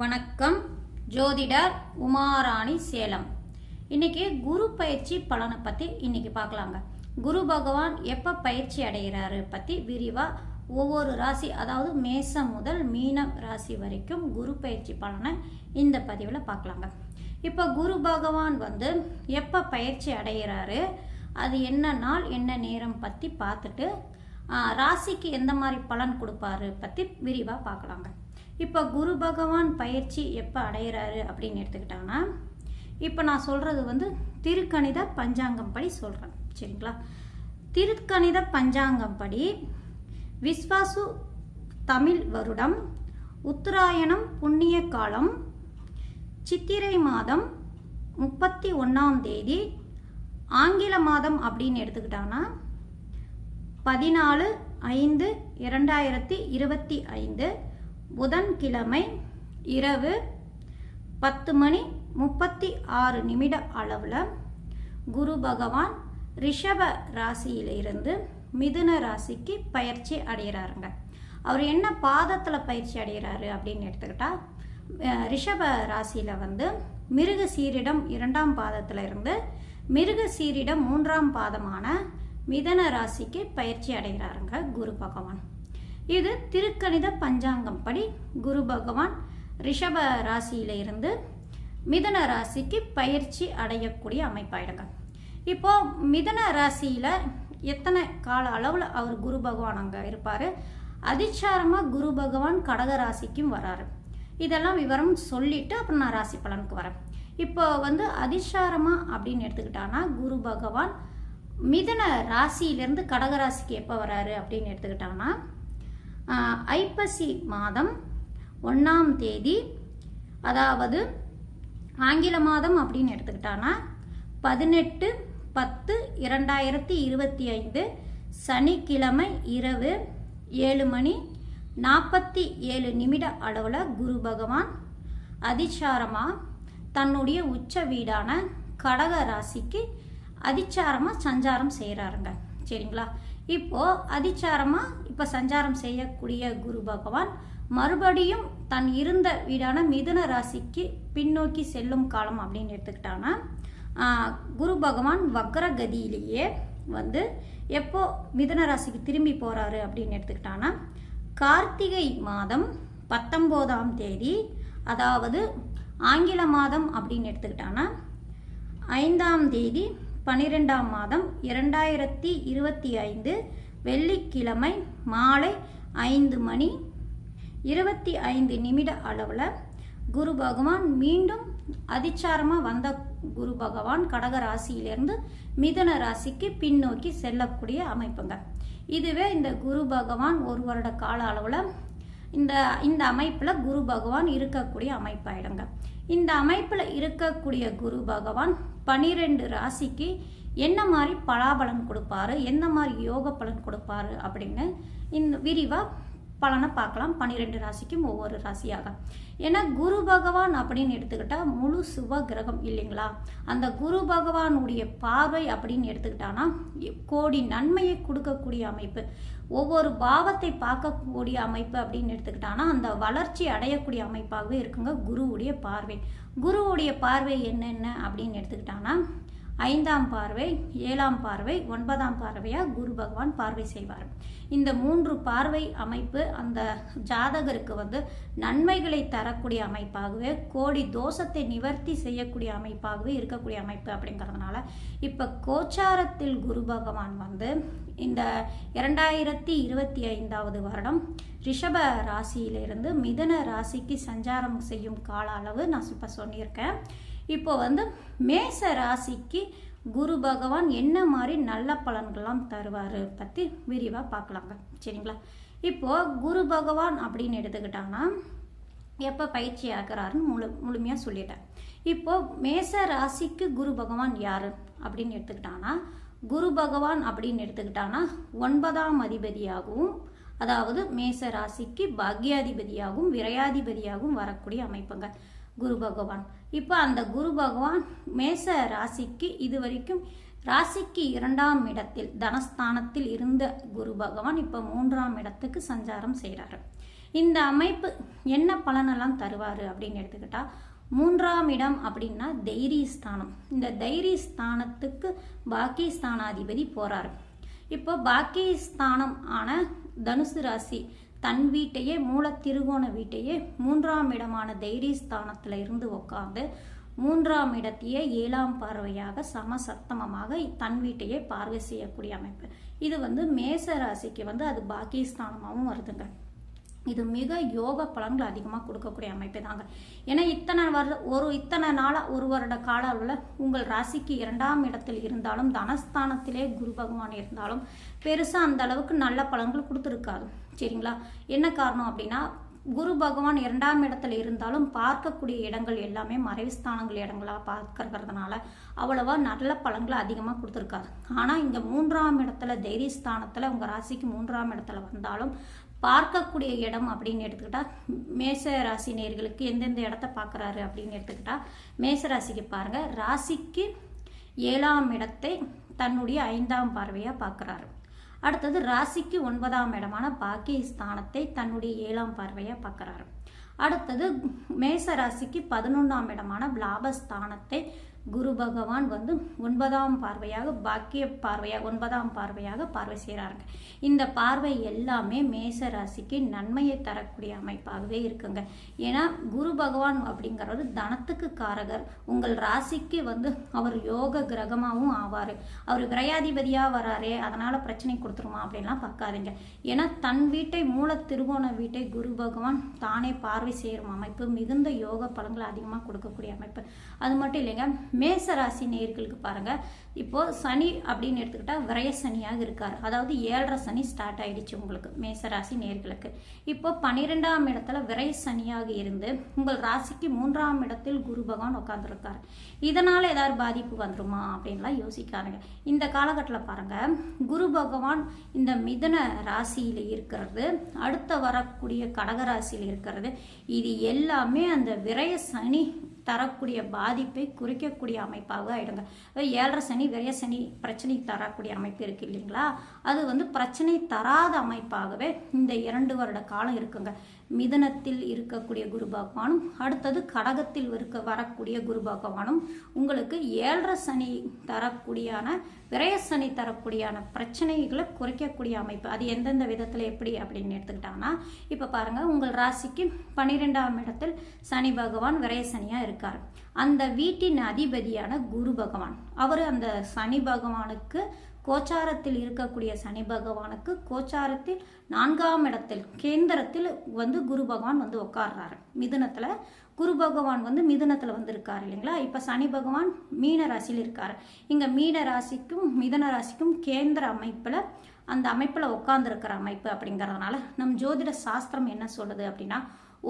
வணக்கம். ஜோதிடர் உமாராணி சேலம். இன்னைக்கு குரு பயிற்சி பலனை பற்றி இன்னைக்கு பார்க்கலாங்க. குரு பகவான் எப்போ பயிற்சி அடைகிறாரு பற்றி விரிவாக ஒவ்வொரு ராசி அதாவது மேசம் முதல் மீனம் ராசி வரைக்கும் குரு பயிற்சி பலனை இந்த பதிவில் பார்க்கலாங்க. இப்போ குரு பகவான் வந்து எப்போ பயிற்சி அடைகிறாரு அது என்ன நாள் என்ன நேரம் பற்றி பார்த்துட்டு ராசிக்கு எந்த மாதிரி பலன் கொடுப்பாரு பற்றி விரிவாக பார்க்கலாங்க. இப்போ குரு பகவான் பயிற்சி எப்போ அடைகிறாரு அப்படின்னு எடுத்துக்கிட்டாங்கன்னா இப்போ நான் சொல்கிறது வந்து திருக்கணித பஞ்சாங்கம் படி சொல்கிறேன் சரிங்களா? திருக்கணித பஞ்சாங்கம் படி விஸ்வாசு தமிழ் வருடம் உத்தராயணம் புண்ணிய காலம் சித்திரை மாதம் முப்பத்தி ஒன்றாம் தேதி ஆங்கில மாதம் அப்படின்னு எடுத்துக்கிட்டாங்கன்னா பதினாலு ஐந்து இரண்டாயிரத்தி இருபத்தி ஐந்து புதன்கிழமை இரவு பத்து மணி முப்பத்தி ஆறு நிமிட அளவில் குரு பகவான் ரிஷப ராசியிலிருந்து மிதுன ராசிக்கு பயிற்சி அடைகிறாருங்க அவர் என்ன பாதத்தில் பயிற்சி அடைகிறாரு அப்படின்னு எடுத்துக்கிட்டா ரிஷப ராசியில் வந்து மிருக சீரிடம் இரண்டாம் பாதத்தில் இருந்து மிருக சீரிடம் மூன்றாம் பாதமான மிதன ராசிக்கு பயிற்சி அடைகிறாருங்க குரு பகவான். இது திருக்கணித பஞ்சாங்கம் படி குரு பகவான் ரிஷப ராசியில இருந்து மிதன ராசிக்கு பயிற்சி அடையக்கூடிய அமைப்பாயிடுங்க. இப்போ மிதன ராசியில எத்தனை கால அளவில் அவர் குரு பகவான் அங்கே இருப்பார்? அதிச்சாரமாக குரு பகவான் கடக ராசிக்கும் வராரு. இதெல்லாம் விவரம் சொல்லிட்டு அப்புறம் நான் ராசி பலனுக்கு வரேன். இப்போ வந்து அதிசாரமா அப்படின்னு எடுத்துக்கிட்டான்னா குரு பகவான் மிதன ராசியிலேருந்து கடக ராசிக்கு எப்போ வராரு அப்படின்னு எடுத்துக்கிட்டாங்கன்னா ஐப்பசி மாதம் ஒன்றாம் தேதி அதாவது ஆங்கில மாதம் அப்படின்னு எடுத்துக்கிட்டான்னா பதினெட்டு பத்து இரண்டாயிரத்தி இருபத்தி ஐந்து சனிக்கிழமை இரவு ஏழு மணி நாற்பத்தி ஏழு நிமிட அளவில் குரு பகவான் அதிசாரமாக தன்னுடைய உச்ச வீடான கடக ராசிக்கு அதிச்சாரமாக சஞ்சாரம் செய்கிறாருங்க சரிங்களா? இப்போ அதிச்சாரமாக இப்போ சஞ்சாரம் செய்யக்கூடிய குரு பகவான் மறுபடியும் தன் இருந்த வீடான மிதுன ராசிக்கு பின்னோக்கி செல்லும் காலம் அப்படின்னு எடுத்துக்கிட்டான்னா குரு பகவான் வக்ரகதியிலேயே வந்து எப்போ மிதுன ராசிக்கு திரும்பி போகிறாரு அப்படின்னு எடுத்துக்கிட்டான்னா கார்த்திகை மாதம் பத்தொம்போதாம் தேதி அதாவது ஆங்கில மாதம் அப்படின்னு எடுத்துக்கிட்டான்னா ஐந்தாம் தேதி பன்னிரெண்டாம் மாதம் இரண்டாயிரத்தி இருபத்தி ஐந்து வெள்ளிக்கிழமை மாலை ஐந்து மணி இருபத்தி ஐந்து நிமிட அளவில் குரு பகவான் மீண்டும் அதிச்சாரமாக வந்த குரு பகவான் கடக ராசியிலிருந்து மிதன ராசிக்கு பின்னோக்கி செல்லக்கூடிய அமைப்புங்க. இதுவே இந்த குரு பகவான் ஒரு வருட கால அளவில் இந்த இந்த அமைப்பில் குரு பகவான் இருக்கக்கூடிய அமைப்பாயிடுங்க. இந்த அமைப்பில் இருக்கக்கூடிய குரு பகவான் பனிரெண்டு ராசிக்கு என்ன மாதிரி பலாபலன் கொடுப்பாரு என்ன மாதிரி யோக பலன் கொடுப்பாரு அப்படின்னு இந்த விரிவாக பலனை பார்க்கலாம். பன்னிரெண்டு ராசிக்கும் ஒவ்வொரு ராசியாக. ஏன்னா குரு பகவான் அப்படின்னு எடுத்துக்கிட்டா முழு சுப கிரகம் இல்லைங்களா? அந்த குரு பகவானுடைய பார்வை அப்படின்னு எடுத்துக்கிட்டான்னா கோடி நன்மையை கொடுக்கக்கூடிய அமைப்பு. ஒவ்வொரு பாவத்தை பார்க்கக்கூடிய அமைப்பு அப்படின்னு எடுத்துக்கிட்டான்னா அந்த வளர்ச்சி அடையக்கூடிய அமைப்பாகவே இருக்குங்க குருவுடைய பார்வை. குருவுடைய பார்வை என்னென்ன அப்படின்னு எடுத்துக்கிட்டான்னா ஐந்தாம் பார்வை ஏழாம் பார்வை ஒன்பதாம் பார்வையாக குரு பகவான் பார்வை செய்வார். இந்த மூன்று பார்வை அமைப்பு அந்த ஜாதகருக்கு வந்து நன்மைகளை தரக்கூடிய அமைப்பாகவே கோடி தோஷத்தை நிவர்த்தி செய்யக்கூடிய அமைப்பாகவே இருக்கக்கூடிய அமைப்பு அப்படிங்கிறதுனால இப்போ கோச்சாரத்தில் குரு பகவான் வந்து இந்த இரண்டாயிரத்தி இருபத்தி ஐந்தாவது வருடம் ரிஷப ராசியிலிருந்து மிதன ராசிக்கு சஞ்சாரம் செய்யும் கால அளவு நான் இப்போ சொல்லியிருக்கேன் இப்போ வந்து மேச ராசிக்கு குரு பகவான் என்ன மாதிரி நல்ல பலன்கள்லாம் தருவார் பற்றி விரிவாக பார்க்கலாங்க. சரிங்களா? இப்போ குரு பகவான் அப்படின்னு எடுத்துக்கிட்டாங்கன்னா எப்போ பயிற்சி ஆகிறாருன்னு முழு முழுமையாக சொல்லிட்டேன். இப்போது மேச ராசிக்கு குரு பகவான் யார் அப்படின்னு எடுத்துக்கிட்டாங்கன்னா குரு பகவான் அப்படின்னு எடுத்துக்கிட்டான்னா ஒன்பதாம் அதிபதியாகவும் அதாவது மேச ராசிக்கு பாக்யாதிபதியாகவும் விரையாதிபதியாகவும் வரக்கூடிய அமைப்புங்க. குரு பகவான். இப்போ அந்த குரு பகவான் மேச ராசிக்கு இது வரைக்கும் ராசிக்கு இரண்டாம் இடத்தில் தனஸ்தானத்தில் இருந்த குரு பகவான் இப்போ மூன்றாம் இடத்துக்கு சஞ்சாரம் செய்கிறாரு இந்த அமைப்பு என்ன பலனெல்லாம் தருவார் அப்படின்னு எடுத்துக்கிட்டா மூன்றாம் இடம் அப்படின்னா தைரிய ஸ்தானம் இந்த தைரிய ஸ்தானத்துக்கு பாக்கி ஸ்தானாதிபதி இப்போ பாக்கி ஸ்தானம் ஆன தனுசு ராசி தன் வீட்டையே மூல திருகோண வீட்டையே மூன்றாம் இடமான தைரிய ஸ்தானத்தில் இருந்து உட்காந்து மூன்றாம் இடத்தையே ஏழாம் பார்வையாக சமசத்தமமாக தன் வீட்டையே பார்வை செய்யக்கூடிய அமைப்பு. இது வந்து மேச ராசிக்கு வந்து அது பாக்கி ஸ்தானமாகவும் வருதுங்க. இது மிக யோக பலன்கள் அதிகமாக கொடுக்கக்கூடிய அமைப்பு தாங்க ஏன்னா இத்தனை வருட ஒரு இத்தனை நாளாக ஒரு வருட கால அளவில் உங்கள் ராசிக்கு இரண்டாம் இடத்தில் இருந்தாலும் தனஸ்தானத்திலே குரு பகவான் இருந்தாலும் பெருசாக அந்த அளவுக்கு நல்ல பலன்கள் கொடுத்துருக்காது சரிங்களா? என்ன காரணம் அப்படின்னா குரு பகவான் இரண்டாம் இடத்துல இருந்தாலும் பார்க்கக்கூடிய இடங்கள் எல்லாமே மறைவு ஸ்தானங்கள் இடங்களாக பார்க்கறதுனால அவ்வளவா நல்ல பலன்களை அதிகமாக கொடுத்துருக்காது ஆனால் இங்கே மூன்றாம் இடத்துல தைரிய ஸ்தானத்தில் உங்கள் ராசிக்கு மூன்றாம் இடத்துல வந்தாலும் பார்க்கக்கூடிய இடம் அப்படின்னு எடுத்துக்கிட்டா மேச ராசி நேர்களுக்கு எந்தெந்த இடத்த பார்க்குறாரு அப்படின்னு எடுத்துக்கிட்டா மேச ராசிக்கு பாருங்கள் ராசிக்கு ஏழாம் இடத்தை தன்னுடைய ஐந்தாம் பார்வையாக பார்க்குறாரு. அடுத்தது ராசிக்கு ஒன்பதாம் இடமான பாக்கியஸ்தானத்தை தன்னுடைய ஏழாம் பார்வையாக பார்க்குறாரு. அடுத்தது மேச ராசிக்கு பதினொன்றாம் இடமான லாபஸ்தானத்தை குரு பகவான் வந்து ஒன்பதாம் பார்வையாக பாக்கிய பார்வையாக ஒன்பதாம் பார்வையாக பார்வை செய்கிறாருங்க இந்த பார்வை எல்லாமே மேச ராசிக்கு நன்மையை தரக்கூடிய அமைப்பாகவே இருக்குங்க. ஏன்னா குரு பகவான் அப்படிங்கிறது தனத்துக்கு காரகர். உங்கள் ராசிக்கு வந்து அவர் யோக கிரகமாகவும் ஆவார். அவர் விரையாதிபதியாக வராரே அதனால் பிரச்சனை கொடுத்துருமா அப்படின்லாம் பார்க்காதீங்க. ஏன்னா தன் வீட்டை மூல திருவோண வீட்டை குரு பகவான் தானே பார்வை செய்கிற அமைப்பு மிகுந்த யோக பலன்கள் அதிகமாக கொடுக்கக்கூடிய அமைப்பு. அது மட்டும் இல்லைங்க மேச ராசி நேயர்களுக்கு பாருங்க. இப்போ சனி அப்படின்னு எடுத்துக்கிட்டா விரைய சனியாக இருக்கார். அதாவது ஏழரை சனி ஸ்டார்ட் ஆயிடுச்சு உங்களுக்கு மேச ராசி நேர்களுக்கு இப்போ பன்னிரெண்டாம் இடத்துல விரை சனியாக இருந்து உங்கள் ராசிக்கு மூன்றாம் இடத்தில் குரு பகவான் உட்காந்துருக்காரு இதனால ஏதாவது பாதிப்பு வந்துருமா அப்படின்லாம் யோசிக்காருங்க இந்த காலகட்டத்தில் பாருங்க குரு பகவான் இந்த மிதன ராசியில் இருக்கிறது. அடுத்த வரக்கூடிய கடகராசியில் இருக்கிறது. இது எல்லாமே அந்த விரய சனி தரக்கூடிய பாதிப்பை குறைக்கக்கூடிய அமைப்பாக ஆயிடுங்க. ஏழரை சனி விரைய சனி பிரச்சனை தரக்கூடிய அமைப்பு இருக்கு இல்லைங்களா? அது வந்து பிரச்சனை தராத அமைப்பாகவே இந்த இரண்டு வருட காலம் இருக்குங்க. மிதனத்தில் இருக்கக்கூடிய குரு பகவானும் அடுத்தது கடகத்தில் இருக்க வரக்கூடிய குரு பகவானும் உங்களுக்கு ஏழரை சனி தரக்கூடியான விரய சனி தரக்கூடியான பிரச்சனைகளை குறைக்கக்கூடிய அமைப்பு. அது எந்தெந்த விதத்தில் எப்படி அப்படின்னு எடுத்துக்கிட்டாங்கன்னா இப்போ பாருங்கள் உங்கள் ராசிக்கு பன்னிரெண்டாம் இடத்தில் சனி பகவான் விரய சனியாக இருக்கார். அந்த வீட்டின் அதிபதியான குரு பகவான். அவர் அந்த சனி பகவானுக்கு கோச்சாரத்தில் இருக்கக்கூடிய சனி பகவானுக்கு கோச்சாரத்தில் நான்காம் இடத்தில் கேந்திரத்தில் வந்து குரு பகவான் வந்து உட்கார்றாரு. மிதுனத்தில் குரு பகவான் வந்து மிதுனத்தில் வந்து இல்லைங்களா? இப்போ சனி பகவான் மீன ராசியில் இருக்கார். இங்கே மீன ராசிக்கும் மிதன ராசிக்கும் கேந்திர அமைப்பில் அந்த அமைப்பில் உட்கார்ந்துருக்கிற அமைப்பு அப்படிங்கிறதுனால நம் ஜோதிட சாஸ்திரம் என்ன சொல்லுது அப்படின்னா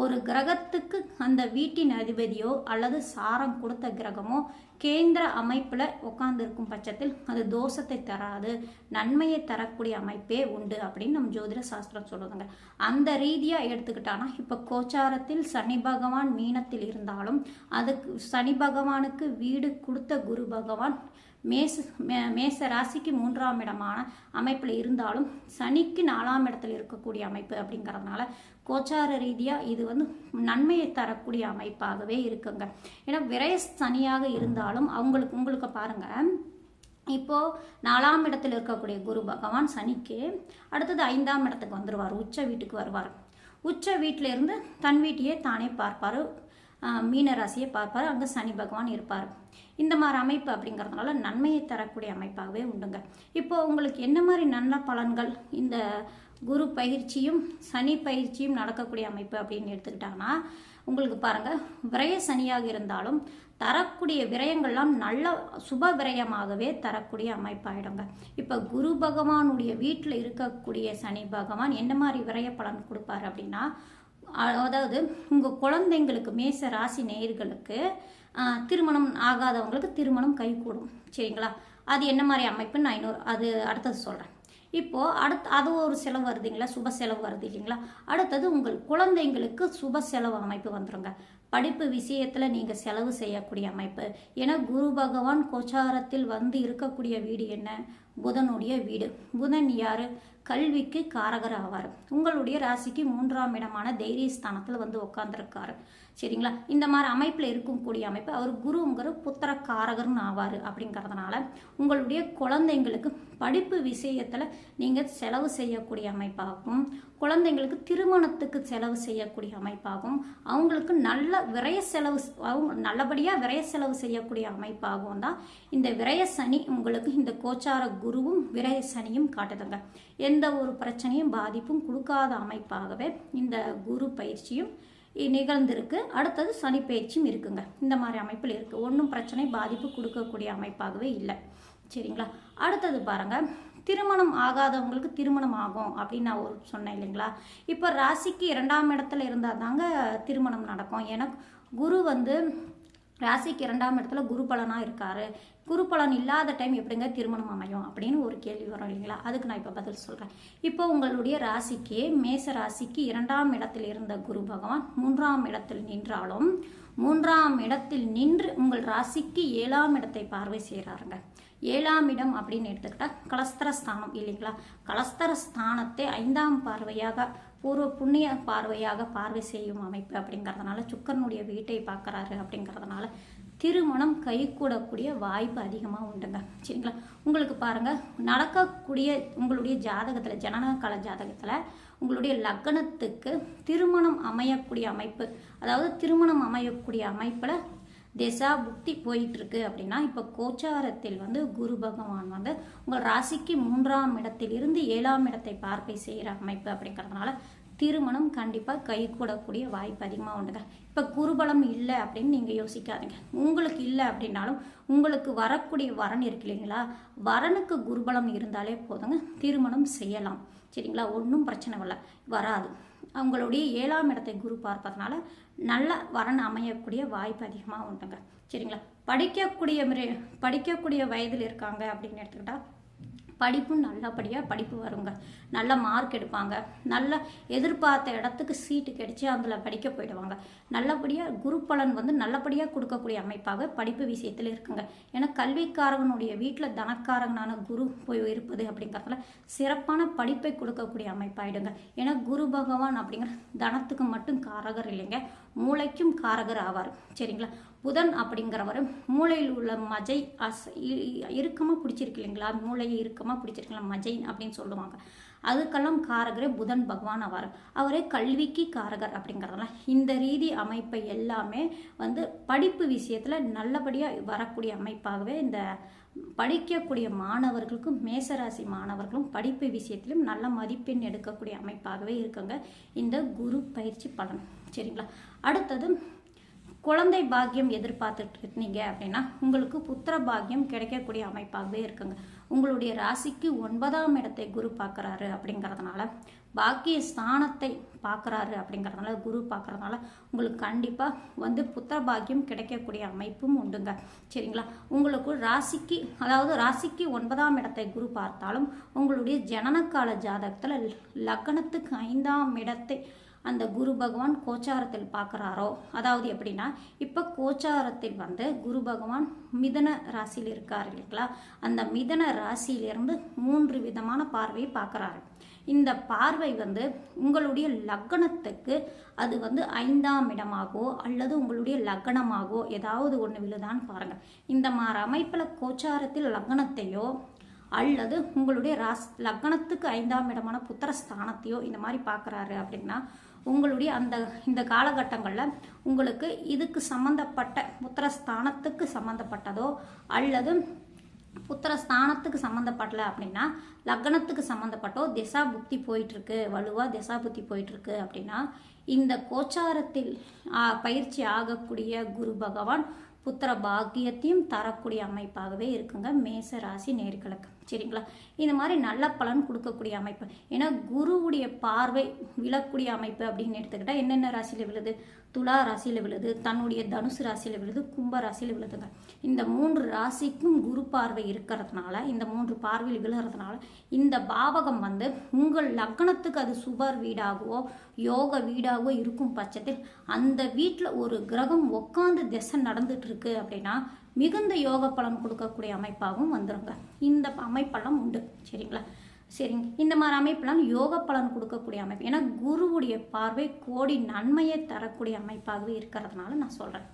ஒரு கிரகத்துக்கு அந்த வீட்டின் அதிபதியோ அல்லது சாரம் கொடுத்த கிரகமோ கேந்திர அமைப்பில் உட்காந்துருக்கும் பட்சத்தில் அது தோஷத்தை தராது நன்மையை தரக்கூடிய அமைப்பே உண்டு அப்படின்னு நம்ம ஜோதிட சாஸ்திரம் சொல்லுதுங்க. அந்த ரீதியாக எடுத்துக்கிட்டானா இப்போ கோச்சாரத்தில் சனி பகவான் மீனத்தில் இருந்தாலும் அதுக்கு சனி பகவானுக்கு வீடு கொடுத்த குரு பகவான் மேச மே- மேச ராசிக்கு மூன்றாம் இடமான அமைப்பில் இருந்தாலும் சனிக்கு நாலாம் இடத்துல இருக்கக்கூடிய அமைப்பு அப்படிங்கிறதுனால கோச்சார ரீதியாக இது வந்து நன்மையை தரக்கூடிய அமைப்பாகவே இருக்குங்க. ஏன்னா விரய சனியாக இருந்தாலும் அவங்களுக்கு உங்களுக்கு பாருங்கள் இப்போது நாலாம் இடத்தில் இருக்கக்கூடிய குரு பகவான் சனிக்கு அடுத்தது ஐந்தாம் இடத்துக்கு வந்துடுவார் உச்ச வீட்டுக்கு வருவார். உச்ச வீட்டிலேருந்து தன் வீட்டையே தானே பார்ப்பார். மீன ராசியை பார்ப்பார். அங்கே சனி பகவான் இருப்பார். இந்த மாதிரி அமைப்பு அப்படிங்கிறதுனால நன்மையை தரக்கூடிய அமைப்பாகவே உண்டுங்க. இப்போ உங்களுக்கு என்ன மாதிரி நல்ல பலன்கள்? இந்த குரு பயிற்சியும் சனி பயிற்சியும் நடக்கக்கூடிய அமைப்பு அப்படின்னு எடுத்துக்கிட்டாங்கன்னா உங்களுக்கு பாருங்கள் விரய சனியாக இருந்தாலும் தரக்கூடிய விரயங்கள்லாம் நல்ல சுப விரயமாகவே தரக்கூடிய அமைப்பாயிடுங்க. இப்போ குரு பகவானுடைய வீட்டில் இருக்கக்கூடிய சனி பகவான் என்ன மாதிரி விரய பலன் கொடுப்பாரு அப்படின்னா அதாவது உங்கள் குழந்தைங்களுக்கு மேச ராசி நேயர்களுக்கு திருமணம் ஆகாதவங்களுக்கு திருமணம் கைகூடும். சரிங்களா? அது என்ன மாதிரி அமைப்புன்னு நான் இன்னொரு அது அடுத்தது சொல்கிறேன் இப்போது அடுத்து அது ஒரு செலவு வருதுங்களா சுப செலவு வருது இல்லைங்களா? அடுத்தது உங்கள் குழந்தைங்களுக்கு சுப செலவு அமைப்பு வந்துருங்க. படிப்பு விஷயத்தில் நீங்கள் செலவு செய்யக்கூடிய அமைப்பு. ஏன்னா குரு பகவான் கோச்சாரத்தில் வந்து இருக்கக்கூடிய வீடு என்ன? புதனுடைய வீடு. புதன் யார்? கல்விக்கு காரகர் ஆவார். உங்களுடைய ராசிக்கு மூன்றாம் இடமான தைரிய ஸ்தானத்தில் வந்து உட்காந்துருக்காரு சரிங்களா? இந்த மாதிரி அமைப்பில் இருக்கக்கூடிய அமைப்பு அவர் குருங்கிற புத்திர காரகர்னு ஆவார் அப்படிங்கிறதுனால உங்களுடைய குழந்தைங்களுக்கு படிப்பு விஷயத்தில் நீங்கள் செலவு செய்யக்கூடிய அமைப்பாகும் குழந்தைங்களுக்கு திருமணத்துக்கு செலவு செய்யக்கூடிய அமைப்பாகும் அவங்களுக்கு நல்ல விரய செலவு அவங்க நல்லபடியாக விரைய செலவு செய்யக்கூடிய அமைப்பாகவும் தான் இந்த விரய சனி உங்களுக்கு இந்த கோச்சார குருவும் விரய சனியும் காட்டுதுங்க. எந்த ஒரு பிரச்சனையும் பாதிப்பும் கொடுக்காத அமைப்பாகவே இந்த குரு பயிற்சியும் நிகழ்ந்திருக்கு. அடுத்தது சனி பயிற்சியும் இருக்குங்க. இந்த மாதிரி அமைப்பில் இருக்குது ஒன்றும் பிரச்சனை பாதிப்பு கொடுக்கக்கூடிய அமைப்பாகவே இல்லை. சரிங்களா? அடுத்தது பாருங்கள் திருமணம் ஆகாதவங்களுக்கு திருமணம் ஆகும் அப்படின்னு நான் ஒரு சொன்னேன் இல்லைங்களா? இப்போ ராசிக்கு இரண்டாம் இடத்துல இருந்தால் தாங்க திருமணம் நடக்கும். ஏன்னா குரு வந்து ராசிக்கு இரண்டாம் இடத்துல குரு பலனாக இருக்காரு. குரு பலன் இல்லாத டைம் எப்படிங்க திருமணம் அமையும் அப்படின்னு ஒரு கேள்வி வரும் இல்லைங்களா? அதுக்கு நான் இப்போ பதில் சொல்கிறேன் இப்போ உங்களுடைய ராசிக்கு மேச ராசிக்கு இரண்டாம் இடத்தில் இருந்த குரு பகவான் மூன்றாம் இடத்தில் நின்றாலும் மூன்றாம் இடத்தில் நின்று உங்கள் ராசிக்கு ஏழாம் இடத்தை பார்வை செய்கிறாருங்க ஏழாம் இடம் அப்படின்னு எடுத்துக்கிட்டால் கலஸ்தர ஸ்தானம் இல்லைங்களா? கலஸ்தர ஸ்தானத்தை ஐந்தாம் பார்வையாக பூர்வ புண்ணிய பார்வையாக பார்வை செய்யும் அமைப்பு அப்படிங்கிறதுனால சுக்கரனுடைய வீட்டை பார்க்குறாரு அப்படிங்கிறதுனால திருமணம் கைகூடக்கூடிய வாய்ப்பு அதிகமாக உண்டுங்க. சரிங்களா? உங்களுக்கு பாருங்கள் நடக்கக்கூடிய உங்களுடைய ஜாதகத்தில் ஜனன கால ஜாதகத்தில் உங்களுடைய லக்னத்துக்கு திருமணம் அமையக்கூடிய அமைப்பு அதாவது திருமணம் அமையக்கூடிய அமைப்பில் திசா புக்தி போயிட்டு இருக்கு அப்படின்னா இப்போ கோச்சாரத்தில் வந்து குரு பகவான் வந்து உங்கள் ராசிக்கு மூன்றாம் இடத்திலிருந்து ஏழாம் இடத்தை பார்வை செய்கிற அமைப்பு அப்படிங்கிறதுனால திருமணம் கண்டிப்பாக கைகூடக்கூடிய வாய்ப்பு அதிகமாக உண்டுங்க. இப்போ குருபலம் இல்லை அப்படின்னு நீங்கள் யோசிக்காதீங்க. உங்களுக்கு இல்லை அப்படின்னாலும் உங்களுக்கு வரக்கூடிய வரன் இருக்கு இல்லைங்களா? வரனுக்கு குருபலம் இருந்தாலே போதுங்க. திருமணம் செய்யலாம். சரிங்களா? ஒன்றும் பிரச்சனை இல்லை. வராது. அவங்களுடைய ஏழாம் இடத்தை குரு பார்ப்பதனால நல்ல வரன் அமையக்கூடிய வாய்ப்பு அதிகமாக உண்டுங்க. சரிங்களா? படிக்கக்கூடிய முறை- படிக்கக்கூடிய வயதில் இருக்காங்க அப்படின்னு எடுத்துக்கிட்டால் படிப்பும் நல்லபடியாக படிப்பு வருங்க. நல்ல மார்க் எடுப்பாங்க. நல்ல எதிர்பார்த்த இடத்துக்கு சீட்டு கிடைச்சி அதில் படிக்க போயிடுவாங்க. நல்லபடியாக குரு பலன் வந்து நல்லபடியாக கொடுக்கக்கூடிய அமைப்பாக படிப்பு விஷயத்தில் இருக்குங்க. ஏன்னா கல்விக்காரகனுடைய வீட்டில் தனக்காரகனான குரு போய் இருப்பது அப்படிங்கிறதுல சிறப்பான படிப்பை கொடுக்கக்கூடிய அமைப்பாயிடுங்க. ஏன்னா குரு பகவான் அப்படிங்கிற தனத்துக்கு மட்டும் காரகர் இல்லைங்க. மூளைக்கும் காரகர் ஆவார். சரிங்களா? புதன் அப்படிங்கிறவர் மூளையில் உள்ள மஜை அஸ் இறுக்கமாக பிடிச்சிருக்கு இல்லைங்களா? மூளையை இறுக்கமாக பிடிச்சிருக்கலாம் மஜை அப்படின்னு சொல்லுவாங்க. அதுக்கெல்லாம் காரகரே புதன் பகவான் ஆவார். அவரே கல்விக்கு காரகர் அப்படிங்கிறதெல்லாம் இந்த ரீதி அமைப்பை எல்லாமே வந்து படிப்பு விஷயத்தில் நல்லபடியாக வரக்கூடிய அமைப்பாகவே இந்த படிக்கக்கூடிய மாணவர்களுக்கும் மேசராசி மாணவர்களும் படிப்பு விஷயத்திலும் நல்ல மதிப்பெண் எடுக்கக்கூடிய அமைப்பாகவே இருக்குங்க. இந்த குரு பயிற்சி பலன். சரிங்களா? அடுத்தது குழந்தை பாக்கியம் எதிர்பார்த்துட்டு இருந்தீங்க அப்படின்னா உங்களுக்கு புத்திர பாக்கியம் கிடைக்கக்கூடிய அமைப்பாகவே இருக்குங்க. உங்களுடைய ராசிக்கு ஒன்பதாம் இடத்தை குரு பார்க்குறாரு அப்படிங்கிறதுனால பாக்கிய ஸ்தானத்தை பார்க்குறாரு அப்படிங்கிறதுனால குரு பார்க்குறதுனால உங்களுக்கு கண்டிப்பாக வந்து புத்திர பாக்கியம் கிடைக்கக்கூடிய அமைப்பும் உண்டுங்க. சரிங்களா? உங்களுக்கு ராசிக்கு அதாவது ராசிக்கு ஒன்பதாம் இடத்தை குரு பார்த்தாலும் உங்களுடைய ஜனனக்கால ஜாதகத்தில் லக்னத்துக்கு ஐந்தாம் இடத்தை அந்த குரு பகவான் கோச்சாரத்தில் பார்க்குறாரோ? அதாவது எப்படின்னா இப்போ கோச்சாரத்தில் வந்து குரு பகவான் மிதன ராசியில் இருக்கார் இல்லைங்களா? அந்த மிதன ராசியிலிருந்து மூன்று விதமான பார்வையை பார்க்குறாரு. இந்த பார்வை வந்து உங்களுடைய லக்னத்துக்கு அது வந்து ஐந்தாம் இடமாகவோ அல்லது உங்களுடைய லக்னமாகவோ ஏதாவது ஒன்று விழுதான்னு பாருங்கள் இந்த மாதிரி அமைப்பில் கோச்சாரத்தில் லக்னத்தையோ அல்லது உங்களுடைய ராஸ் லக்னத்துக்கு ஐந்தாம் இடமான புத்திர ஸ்தானத்தையோ இந்த மாதிரி பார்க்குறாரு அப்படின்னா உங்களுடைய அந்த இந்த காலகட்டங்களில் உங்களுக்கு இதுக்கு சம்மந்தப்பட்ட புத்திர ஸ்தானத்துக்கு சம்மந்தப்பட்டதோ அல்லது புத்திர ஸ்தானத்துக்கு சம்மந்தப்படல அப்படின்னா லக்னத்துக்கு சம்மந்தப்பட்டோ திசா புக்தி போயிட்டுருக்கு வலுவாக திசா புத்தி போயிட்டுருக்கு அப்படின்னா இந்த கோச்சாரத்தில் பயிற்சி ஆகக்கூடிய குரு பகவான் புத்திர பாக்கியத்தையும் தரக்கூடிய அமைப்பாகவே இருக்குங்க மேச ராசி நேர்களுக்கு சரிங்களா இந்த மாதிரி நல்ல பலன் கொடுக்கக்கூடிய அமைப்பு. ஏன்னா குருவுடைய பார்வை விழக்கூடிய அமைப்பு அப்படின்னு எடுத்துக்கிட்டால் என்னென்ன ராசியில் விழுது? துலா ராசியில் விழுது தன்னுடைய தனுசு ராசியில் விழுது கும்ப ராசியில் விழுதுங்க. இந்த மூன்று ராசிக்கும் குரு பார்வை இருக்கிறதுனால இந்த மூன்று பார்வையில் விழுகிறதுனால இந்த பாவகம் வந்து உங்கள் லக்னத்துக்கு அது சுபர் வீடாகவோ யோக வீடாகவோ இருக்கும் பட்சத்தில் அந்த வீட்டில் ஒரு கிரகம் உட்காந்து திசை நடந்துட்டு இருக்கு அப்படின்னா மிகுந்த யோக பலன் கொடுக்கக்கூடிய அமைப்பாகவும் வந்துருங்க. இந்த அமைப்பெல்லாம் உண்டு. சரிங்களா? சரிங்க. இந்த மாதிரி அமைப்பெல்லாம் யோக பலன் கொடுக்கக்கூடிய அமைப்பு. ஏன்னா குருவுடைய பார்வை கோடி நன்மையை தரக்கூடிய அமைப்பாகவே இருக்கிறதுனால நான் சொல்கிறேன்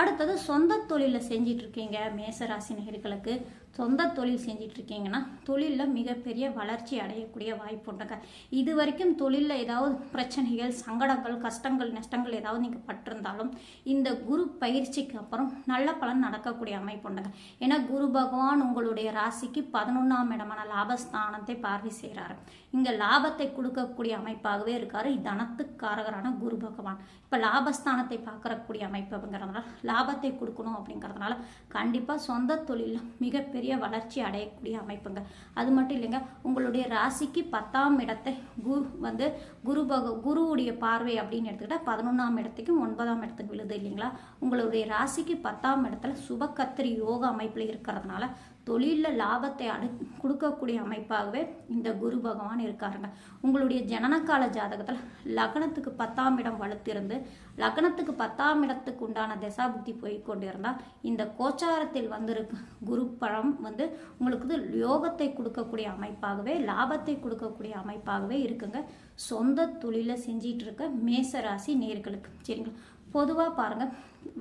அடுத்தது சொந்த தொழிலில் செஞ்சிட்ருக்கீங்க மேசராசி நேர்களுக்கு. சொந்த தொழில் செஞ்சிட்டு இருக்கீங்கன்னா தொழிலில் மிகப்பெரிய வளர்ச்சி அடையக்கூடிய வாய்ப்பு உண்டுங்க. இது வரைக்கும் தொழிலில் ஏதாவது பிரச்சனைகள் சங்கடங்கள் கஷ்டங்கள் நஷ்டங்கள் ஏதாவது நீங்கள் பட்டிருந்தாலும் இந்த குரு பயிற்சிக்கு அப்புறம் நல்ல பலன் நடக்கக்கூடிய அமைப்பு உண்டுங்க. ஏன்னா குரு பகவான் உங்களுடைய ராசிக்கு பதினொன்றாம் இடமான லாபஸ்தானத்தை பார்வை செய்கிறாரு இங்கே லாபத்தை கொடுக்கக்கூடிய அமைப்பாகவே இருக்கார். தனத்துக்காரகரான குரு பகவான். இப்போ லாபஸ்தானத்தை பார்க்கறக்கூடிய அமைப்பு அப்படிங்கிறதுனால லாபத்தை கொடுக்கணும் அப்படிங்கிறதுனால கண்டிப்பாக சொந்த தொழிலில் மிகப்பெரிய வளர்ச்சி அடையக்கூடிய அமைப்புங்க. அது மட்டும் இல்லைங்க உங்களுடைய ராசிக்கு பத்தாம் இடத்தை குரு வந்து குரு பக குருவுடைய பார்வை அப்படின்னு எடுத்துக்கிட்டால் பதினொன்றாம் இடத்துக்கும் ஒன்பதாம் இடத்துக்கு விழுது இல்லைங்களா? உங்களுடைய ராசிக்கு பத்தாம் இடத்துல சுபக்கத்திரி யோக அமைப்பில் இருக்கிறதுனால தொழிலில் லாபத்தை அடு கொடுக்கக்கூடிய அமைப்பாகவே இந்த குரு பகவான் இருக்காருங்க. உங்களுடைய ஜனனகால ஜாதகத்தில் லக்னத்துக்கு பத்தாம் இடம் வலுத்திருந்து லக்னத்துக்கு பத்தாம் இடத்துக்கு உண்டான தசாபுக்தி போய் கொண்டிருந்தால் இந்த கோச்சாரத்தில் வந்திருக்க குரு பழம் வந்து உங்களுக்கு யோகத்தை கொடுக்கக்கூடிய அமைப்பாகவே லாபத்தை கொடுக்கக்கூடிய அமைப்பாகவே இருக்குங்க. சொந்த தொழிலை செஞ்சிட்டு இருக்க மேசராசி நேர்களுக்கு சரிங்களா? பொதுவாக பாருங்கள்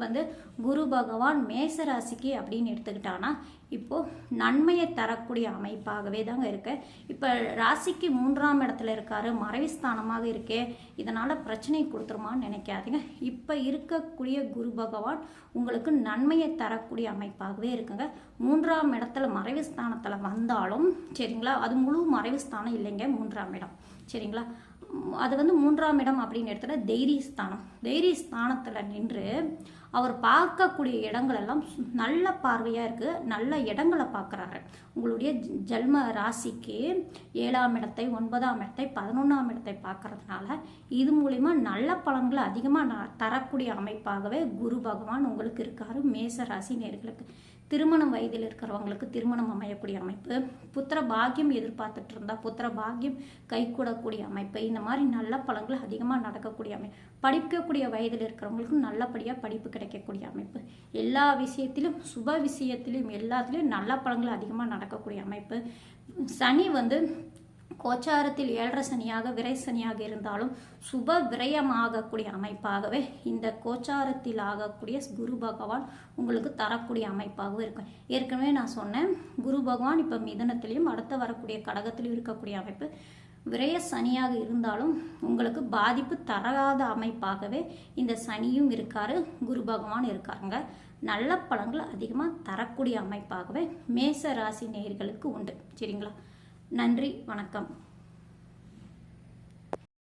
வந்து குரு பகவான் மேச ராசிக்கு அப்படின்னு எடுத்துக்கிட்டான்னா இப்போது நன்மையை தரக்கூடிய அமைப்பாகவே தாங்க இருக்கு. இப்போ ராசிக்கு மூன்றாம் இடத்துல இருக்காரு மறைவுஸ்தானமாக இருக்கே இதனால் பிரச்சனை கொடுத்துருமான்னு நினைக்காதீங்க. இப்போ இருக்கக்கூடிய குரு பகவான் உங்களுக்கு நன்மையை தரக்கூடிய அமைப்பாகவே இருக்குங்க. மூன்றாம் இடத்துல மறைவுஸ்தானத்தில் வந்தாலும் சரிங்களா அது முழு மறைவுஸ்தானம் இல்லைங்க மூன்றாம் இடம். சரிங்களா? அது வந்து மூன்றாம் இடம் அப்படின்னு எடுத்துட்டா தைரிய ஸ்தானம் தைரிய ஸ்தானத்தில் நின்று அவர் பார்க்கக்கூடிய இடங்கள் எல்லாம் நல்ல பார்வையாக இருக்குது நல்ல இடங்களை பார்க்குறாரு. உங்களுடைய ஜென்ம ராசிக்கு ஏழாம் இடத்தை ஒன்பதாம் இடத்தை பதினொன்றாம் இடத்தை பார்க்கறதுனால இது மூலிமா நல்ல பலன்களை அதிகமாக தரக்கூடிய அமைப்பாகவே குரு பகவான் உங்களுக்கு இருக்காரு. மேச ராசி நேர்களுக்கு. திருமணம் வயதில் இருக்கிறவங்களுக்கு திருமணம் அமையக்கூடிய அமைப்பு புத்திர பாக்கியம் எதிர்பார்த்துட்டு இருந்தால் புத்திர பாக்கியம் கைகூடக்கூடிய அமைப்பு இந்த மாதிரி நல்ல பலன்கள் அதிகமாக நடக்கக்கூடிய அமைப்பு படிக்கக்கூடிய வயதில் இருக்கிறவங்களுக்கு நல்லபடியாக படிப்பு கிடைக்கக்கூடிய அமைப்பு. எல்லா விஷயத்திலும் சுப விஷயத்திலும் எல்லாத்துலேயும் நல்ல பலன்கள் அதிகமாக நடக்கக்கூடிய அமைப்பு. சனி வந்து கோச்சாரத்தில் ஏழரை சனியாக விரை சனியாக இருந்தாலும் சுப விரயமாகக்கூடிய அமைப்பாகவே இந்த கோச்சாரத்தில் ஆகக்கூடிய குரு பகவான் உங்களுக்கு தரக்கூடிய அமைப்பாகவும் இருக்கும். ஏற்கனவே நான் சொன்னேன் குரு பகவான் இப்போ மிதனத்திலையும் அடுத்த வரக்கூடிய கடகத்திலையும் இருக்கக்கூடிய அமைப்பு விரய சனியாக இருந்தாலும் உங்களுக்கு பாதிப்பு தராத அமைப்பாகவே இந்த சனியும் இருக்காரு குரு பகவான் இருக்காருங்க. நல்ல பழங்கள் அதிகமாக தரக்கூடிய அமைப்பாகவே மேச ராசி நேயர்களுக்கு உண்டு. சரிங்களா? நன்றி வணக்கம்.